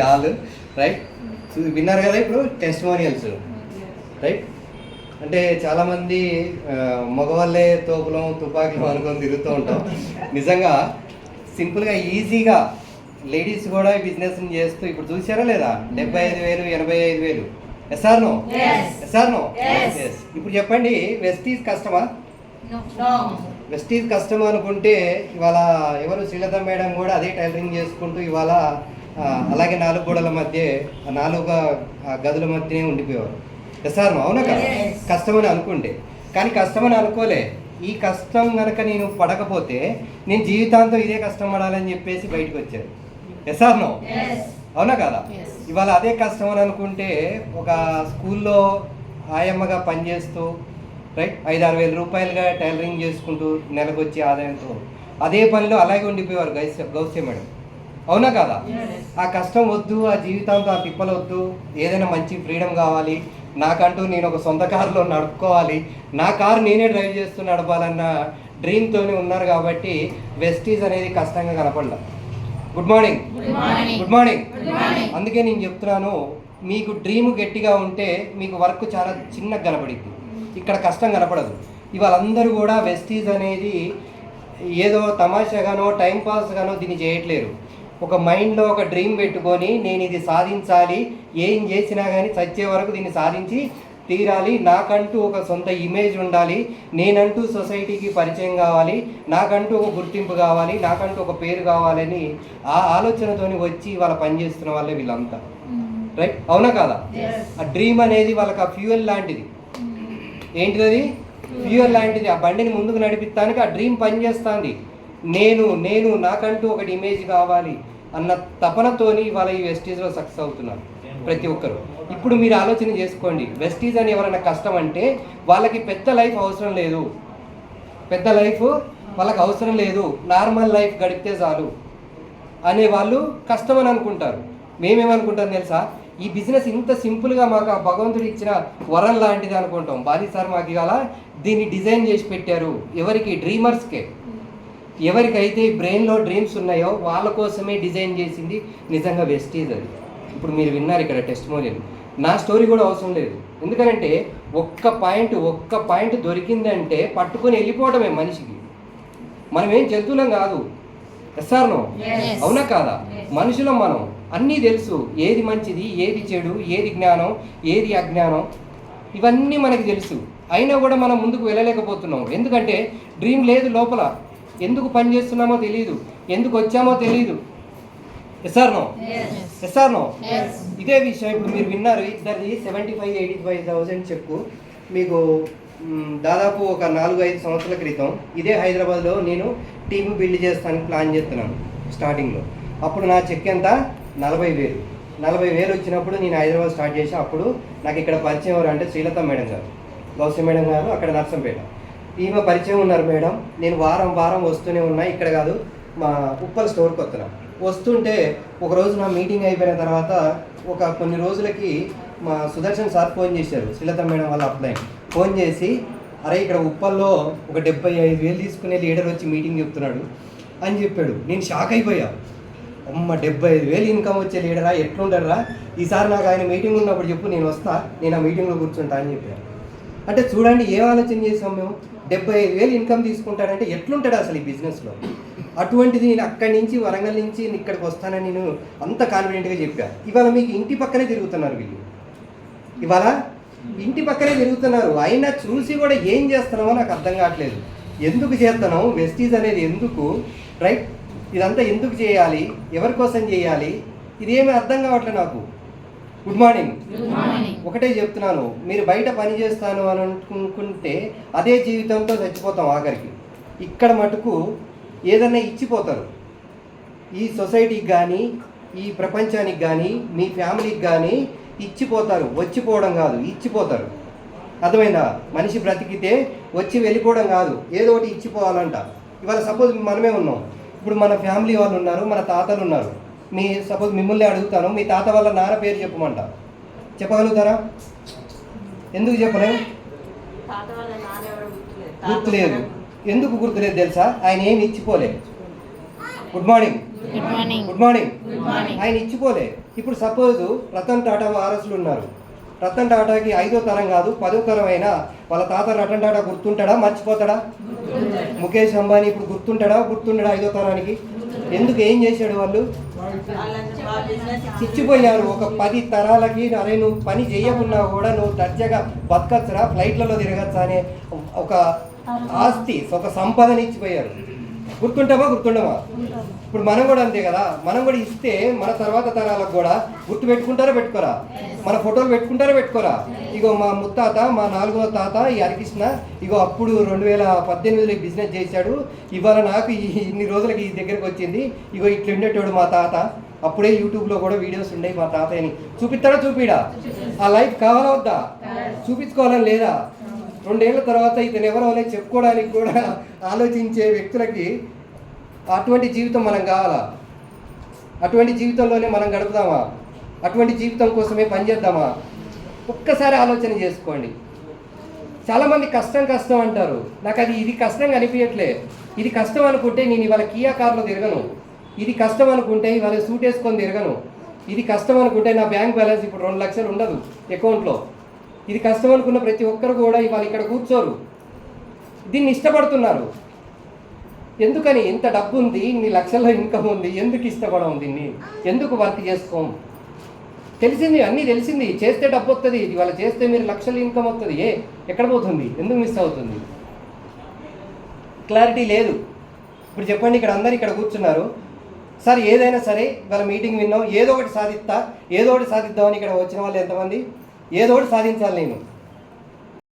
All right విన్నారు కదా ఇప్పుడు టెస్టిమోనియల్స్ రైట్ అంటే చాలామంది మగవాళ్ళే తోపులం తుపాకులు అనుకొని తిరుగుతూ ఉంటాం. నిజంగా సింపుల్గా ఈజీగా లేడీస్ కూడా బిజినెస్ చేస్తూ ఇప్పుడు చూసారా లేదా? డెబ్బై ఐదు వేలు ఎనభై ఐదు వేలు. Yes or no Yes. Yes or no Yes. ఇప్పుడు చెప్పండి వెస్టీస్ కష్టమా. వెస్టీజ్ కష్టం అనుకుంటే ఇవాళ ఎవరు శ్రీలత మేడం కూడా అదే టైలరింగ్ చేసుకుంటూ ఇవాళ అలాగే నాలుగు గోడల మధ్య నాలుగు గదుల మధ్యనే ఉండిపోయేవారు. సార్ అవునా కదా. కష్టమని అనుకుంటే. కానీ కష్టమని అనుకోలే. ఈ కష్టం కనుక నేను పడకపోతే నేను జీవితాంతం ఇదే కష్టం పడాలని చెప్పేసి బయటకు వచ్చాను ఎస్ఆర్ నో. అవునా కదా. ఇవాళ అదే కష్టం అని అనుకుంటే ఒక స్కూల్లో ఆయమ్మగా పనిచేస్తూ రైట్ ఐదు ఆరు వేల రూపాయలుగా టైలరింగ్ చేసుకుంటూ నెలకు వచ్చే ఆదాయంతో అదే పనిలో అలాగే ఉండిపోయేవారు గైస్ గౌస్య మేడం. అవునా కదా. ఆ కష్టం వద్దు ఆ జీవితాంతో ఆ తిప్పలు వద్దు. ఏదైనా మంచి ఫ్రీడమ్ కావాలి. నాకంటూ నేను ఒక సొంత కారులో నడుపుకోవాలి. నా కారు నేనే డ్రైవ్ చేస్తూ నడపాలన్న డ్రీమ్తోనే ఉన్నారు కాబట్టి వెస్టీజ్ అనేది కష్టంగా కనపడలే గుడ్ మార్నింగ్. Good morning. అందుకే నేను చెప్తున్నాను మీకు డ్రీమ్ గట్టిగా ఉంటే మీకు వర్క్ చాలా చిన్నగా కనపడిద్ది. ఇక్కడ కష్టం కనపడదు. ఇవాళ అందరూ కూడా వెస్టీజ్ అనేది ఏదో తమాషాగానో టైం పాస్గానో దీన్ని చేయట్లేరు. ఒక మైండ్లో ఒక డ్రీమ్ పెట్టుకొని నేను ఇది సాధించాలి ఏం చేసినా కానీ చచ్చే వరకు దీన్ని సాధించి తీరాలి. నాకంటూ ఒక సొంత ఇమేజ్ ఉండాలి. నేనంటూ సొసైటీకి పరిచయం కావాలి. నాకంటూ ఒక గుర్తింపు కావాలి. నాకంటూ ఒక పేరు కావాలని ఆ ఆలోచనతోని వచ్చి వాళ్ళ పనిచేస్తున్న వాళ్ళే వీళ్ళంతా. రైట్? అవునా కాదా. ఆ డ్రీమ్ అనేది వాళ్ళకి ఆ ఫ్యూయల్ లాంటిది. ఏంటిది అది ఫ్యూయల్. లాంటిది. ఆ బండిని ముందుకు నడిపిస్తానికి ఆ డ్రీమ్ పనిచేస్తుంది నేను నేను నాకంటూ ఒకటి ఇమేజ్ కావాలి అన్న తపనతోని వాళ్ళ ఈ వెస్టీజ్లో సక్సెస్ అవుతున్నారు ప్రతి ఒక్కరు. ఇప్పుడు మీరు ఆలోచన చేసుకోండి. వెస్టీజ్ అని ఎవరైనా కష్టం అంటే వాళ్ళకి పెద్ద లైఫ్ అవసరం లేదు. పెద్ద లైఫ్ వాళ్ళకి అవసరం లేదు. నార్మల్ లైఫ్ గడిపితే చాలు అనే వాళ్ళు కష్టం అని అనుకుంటారు. మేమేమనుకుంటాం తెలుసా? ఈ బిజినెస్ ఇంత సింపుల్గా మాకు ఆ భగవంతుడు ఇచ్చిన వరం లాంటిది అనుకుంటాం. బాలీ సార్ మాకు ఇవాళ దీన్ని డిజైన్ చేసి పెట్టారు. ఎవరికి? డ్రీమర్స్కే ఎవరికైతే బ్రెయిన్లో డ్రీమ్స్ ఉన్నాయో వాళ్ళ కోసమే డిజైన్ చేసింది నిజంగా వెస్టీజ్ అది. ఇప్పుడు మీరు విన్నారు ఇక్కడ టెస్ట్ నా స్టోరీ కూడా అవసరం లేదు. ఎందుకంటే ఒక్క పాయింట్ ఒక్క పాయింట్ దొరికిందంటే పట్టుకొని వెళ్ళిపోవడమే మనిషికి. మనం ఏం జంతువులం కాదు. Yes or no? Yes. అవునా కాదా. మనుషులం మనం. అన్నీ తెలుసు. ఏది మంచిది ఏది చెడు ఏది జ్ఞానం ఏది అజ్ఞానం. ఇవన్నీ మనకి తెలుసు. అయినా కూడా మనం ముందుకు వెళ్ళలేకపోతున్నాం. ఎందుకంటే డ్రీమ్ లేదు లోపల. ఎందుకు పని చేస్తున్నామో తెలియదు ఎందుకు వచ్చామో తెలియదు yes or no Yes. Yes or no Yes. ఇదే విషయం ఇప్పుడు మీరు విన్నారు. ఇద్దరిది seventy five eighty five thousand చెప్పు. మీకు దాదాపు ఒక నాలుగు ఐదు సంవత్సరాల క్రితం ఇదే హైదరాబాద్లో నేను టీమ్ బిల్డ్ చేస్తానికి ప్లాన్ చేస్తున్నాను స్టార్టింగ్లో అప్పుడు నా చెక్ ఎంత? నలభై వేలు. నలభై వేలు వచ్చినప్పుడు నేను హైదరాబాద్ స్టార్ట్ చేసి అప్పుడు నాకు ఇక్కడ పరిచయం ఎవరు అంటే శ్రీలత మేడం గారు. గౌస మేడం గారు అక్కడ నర్సంపేట. ఈమె పరిచయం ఉన్నారు మేడం. నేను వారం వారం వస్తూనే ఉన్నా. ఇక్కడ కాదు మా ఉప్పల్ స్టోర్కి వస్తున్నా. వస్తుంటే ఒక రోజు నా మీటింగ్ అయిపోయిన తర్వాత ఒక కొన్ని రోజులకి మా సుదర్శన్ సార్ ఫోన్ చేశారు. శ్రీలత మేడం వాళ్ళ అప్లై ఫోన్ చేసి అరే ఇక్కడ ఉప్పల్లో ఒక డెబ్బై ఐదు వేలు తీసుకునే లీడర్ వచ్చి మీటింగ్ చెప్తున్నాడు అని చెప్పాడు. నేను షాక్ అయిపోయా. అమ్మ డెబ్బై ఐదు వేలు ఇన్కమ్ వచ్చే లీడరా? ఎట్లుంటారా ఈసారి నాకు ఆయన మీటింగ్ ఉన్నప్పుడు చెప్పు నేను వస్తా. నేను ఆ మీటింగ్లో కూర్చుంటా అని చెప్పాను అంటే చూడండి ఏం ఆలోచన చేసాం మేము? డెబ్బై ఐదు వేలు ఇన్కమ్ తీసుకుంటాడంటే ఎట్లుంటాడు అసలు ఈ బిజినెస్లో? అటువంటిది నేను అక్కడి నుంచి వరంగల్ నుంచి నేను ఇక్కడికి వస్తానని నేను అంత కాన్ఫిడెంట్గా చెప్పాను ఇవాళ మీకు ఇంటి పక్కనే తిరుగుతున్నారు వీళ్ళు. ఇవాళ ఇంటి పక్కనే తిరుగుతున్నారు. అయినా చూసి కూడా ఏం చేస్తున్నామో నాకు అర్థం కావట్లేదు. ఎందుకు చేస్తున్నాం వెస్టీజ్ అనేది ఎందుకు? రైట్ ఇదంతా ఎందుకు చేయాలి? ఎవరి కోసం చేయాలి? ఇదేమీ అర్థం కావట్లేదు నాకు. Good morning. ఒకటే చెప్తున్నాను మీరు బయట పని చేస్తాను అని అనుకుంటే అదే జీవితంతో చచ్చిపోతాం ఆఖరికి. ఇక్కడ మటుకు ఏదన్నా ఇచ్చిపోతారు. ఈ సొసైటీకి కానీ ఈ ప్రపంచానికి కానీ మీ ఫ్యామిలీకి కానీ ఇచ్చిపోతారు. వచ్చిపోవడం కాదు ఇచ్చిపోతారు. అర్థమైందా? మనిషి బ్రతికితే వచ్చి వెళ్ళిపోవడం కాదు ఏదో ఒకటి ఇచ్చిపోవాలంట. ఇవాళ సపోజ్ మనమే ఉన్నాం. ఇప్పుడు మన ఫ్యామిలీ వాళ్ళు ఉన్నారు మన తాతలు ఉన్నారు. మీ సపోజ్ మిమ్మల్ని అడుగుతాను మీ తాత వాళ్ళ నాన్న పేరు చెప్పమంట. చెప్పగలుగుతారా? ఎందుకు ఎవరో గుర్తులేదు. ఎందుకు గుర్తులేదు తెలుసా? ఆయన ఏమి ఇచ్చిపోలేదు good morning good morning good morning good morning ఆయన ఇచ్చిపోలే. ఇప్పుడు సపోజ్ రతన్ టాటా వారసులు ఉన్నారు. రతన్ టాటాకి ఐదో తరం కాదు పదో తరం అయినా వాళ్ళ తాత రతన్ టాటా గుర్తుంటాడా? మర్చిపోతాడా? ముఖేష్ అంబానీ ఇప్పుడు గుర్తుంటాడా? గుర్తుండడా ఐదో తరానికి? ఎందుకు ఏం చేశాడు వాళ్ళు? ఇచ్చిపోయారు ఒక పది తరాలకి అరే నువ్వు పని చేయకున్నా కూడా నువ్వు దర్జాగా బతకచ్చురా? ఫ్లైట్లలో తిరగచ్చా అనే ఒక ఆస్తి ఒక సంపదని ఇచ్చిపోయారు గుర్తుంటామా గుర్తుండమా ఇప్పుడు మనం కూడా అంతే కదా మనం కూడా ఇస్తే మన తర్వాత తరాలకు కూడా గుర్తు పెట్టుకుంటారా పెట్టుకోరా? మన ఫోటోలు పెట్టుకుంటారా పెట్టుకోరా? ఇగో మా ముత్తాత మా నాలుగో తాత ఈ హరికృష్ణ ఇగో అప్పుడు రెండు వేల పద్దెనిమిదిలో బిజినెస్ చేశాడు. ఇవాళ నాకు ఇన్ని రోజులకి ఈ దగ్గరికి వచ్చింది. ఇగో ఇట్లా ఉండేటోడు మా తాత. అప్పుడే యూట్యూబ్లో కూడా వీడియోస్ ఉండేవి మా తాతయ్యని. చూపిస్తాడా చూపిడా? ఆ లైఫ్ కావాలా వద్దా? చూపించుకోవాలని లేదా? రెండేళ్ళ తర్వాత ఇతను ఎవరో అనేది చెప్పుకోవడానికి కూడా ఆలోచించే వ్యక్తులకి అటువంటి జీవితం మనం కావాలా? అటువంటి జీవితంలోనే మనం గడుపుదామా? అటువంటి జీవితం కోసమే పనిచేద్దామా ఒక్కసారి ఆలోచన చేసుకోండి. చాలామంది కష్టం కష్టం అంటారు. నాకు అది ఇది కష్టంగా అనిపించట్లే. ఇది కష్టం అనుకుంటే నేను ఇవాళ కియా కార్లో తిరగను. ఇది కష్టం అనుకుంటే ఇవాళ సూట్ వేసుకొని తిరగను. ఇది కష్టం అనుకుంటే నా బ్యాంక్ బ్యాలెన్స్ ఇప్పుడు రెండు లక్షలు ఉండదు అకౌంట్లో. ఇది కష్టం అనుకున్న ప్రతి ఒక్కరు కూడా ఇవాళ ఇక్కడ కూర్చోరు. దీన్ని ఇష్టపడుతున్నారు. ఎందుకని ఇంత డబ్బు ఉంది ఇన్ని లక్షల ఇన్కమ్ ఉంది ఎందుకు ఇష్టపడం దీన్ని? ఎందుకు వర్క్ చేసుకోం తెలిసింది అన్నీ తెలిసింది. చేస్తే డబ్బు వస్తుంది ఇవాళ చేస్తే మీరు లక్షల ఇన్కమ్ వస్తుంది ఏ ఎక్కడ పోతుంది? ఎందుకు మిస్ అవుతుంది? క్లారిటీ లేదు. ఇప్పుడు చెప్పండి ఇక్కడ అందరు ఇక్కడ కూర్చున్నారు. సార్ ఏదైనా సరే ఇవాళ మీటింగ్ విన్నాం. ఏదో ఒకటి సాధిస్తా ఏదో ఒకటి సాధిద్దామని ఇక్కడ వచ్చిన వాళ్ళు ఎంతమంది? ఏదో ఒకటి సాధించాలి నేను.